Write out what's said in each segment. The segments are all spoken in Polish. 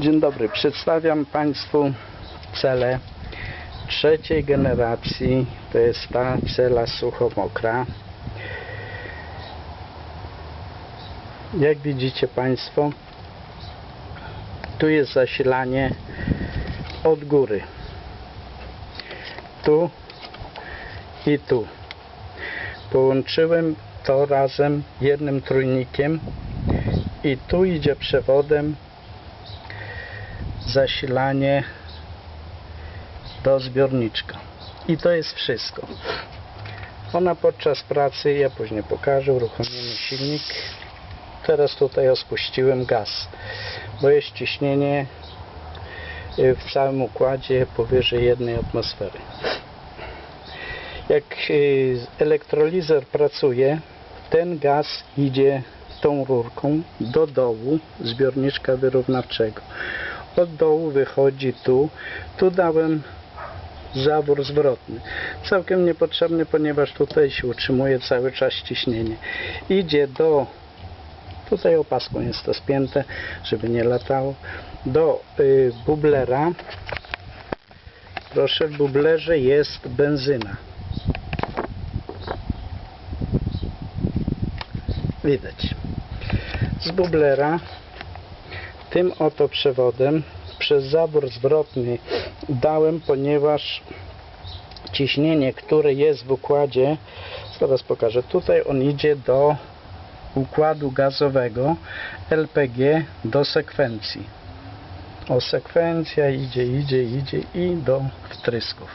Dzień dobry, przedstawiam Państwu celę trzeciej generacji, to jest ta cela suchomokra. Jak widzicie Państwo, tu jest zasilanie od góry. Tu i tu. Połączyłem to razem jednym trójnikiem i tu idzie przewodem zasilanie do zbiorniczka. I to jest wszystko. Ona podczas pracy, ja później pokażę, uruchomimy silnik. Teraz tutaj ospuściłem gaz, bo jest ciśnienie y, w całym układzie powyżej jednej atmosfery. Jak y, elektrolizer pracuje, ten gaz idzie tą rurką do dołu zbiorniczka wyrównawczego. Od dołu wychodzi tu. Tu dałem zawór zwrotny. Całkiem niepotrzebny, ponieważ tutaj się utrzymuje cały czas ciśnienie. Idzie do tutaj opaską jest to spięte, żeby nie latało do y, bublera proszę w bublerze jest benzyna widać z bublera tym oto przewodem przez zawór zwrotny dałem, ponieważ ciśnienie, które jest w układzie, zaraz pokażę, tutaj on idzie do układu gazowego LPG do sekwencji. O sekwencja idzie, idzie, idzie i do wtrysków.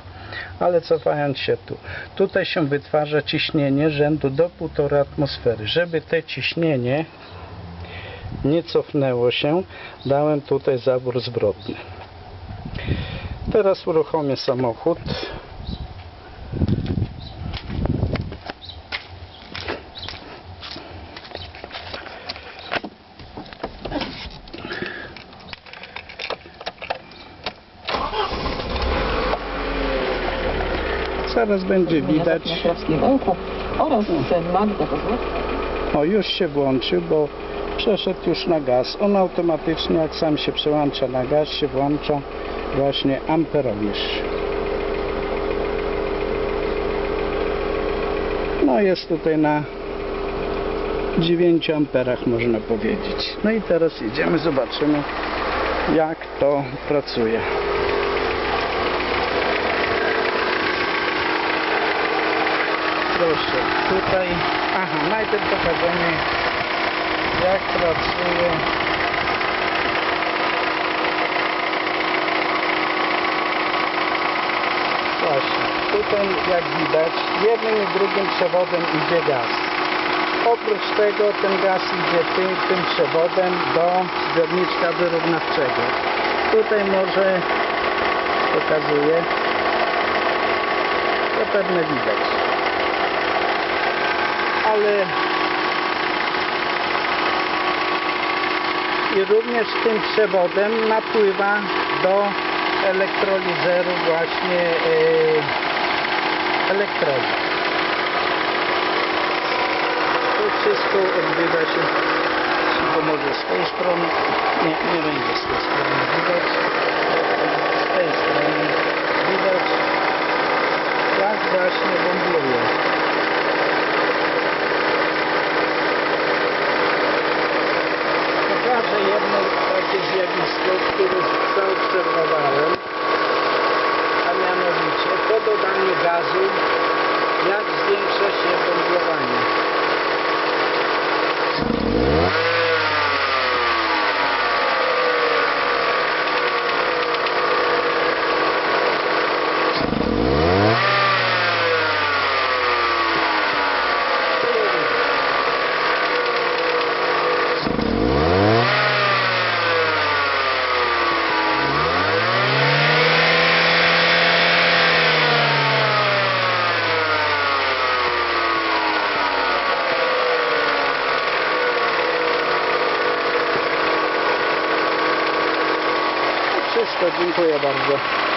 Ale cofając się tu, tutaj się wytwarza ciśnienie rzędu do 1,5 atmosfery. Żeby te ciśnienie nie cofnęło się, dałem tutaj zawór zwrotny. Teraz uruchomię samochód. Zaraz będzie widać. O, już się włączył, bo przeszedł już na gaz. On automatycznie, jak sam się przełącza na gaz, się włącza właśnie amperowierz. No jest tutaj na 9 amperach można powiedzieć. No i teraz idziemy, zobaczymy jak to pracuje. Proszę, tutaj, aha, najpierw pokażemy jak pracuje Właśnie, tutaj jak widać jednym i drugim przewodem idzie gaz. Oprócz tego ten gaz idzie tym, tym przewodem do zbiorniczka wyrównawczego. Tutaj może pokazuję, zapewne widać. Ale i również tym przewodem napływa do elektrolizeru właśnie yy. To wszystko odbywa się, jeśli pomoże z tej strony, nie, nie będzie z tej strony widać, z tej strony widać, jak właśnie wędruje. pokażę jedno takie zjawisko, które zaobserwowałem, a mianowicie po dodaniu gazu, jak zwiększa się wędrowanie. Dziękuję bardzo.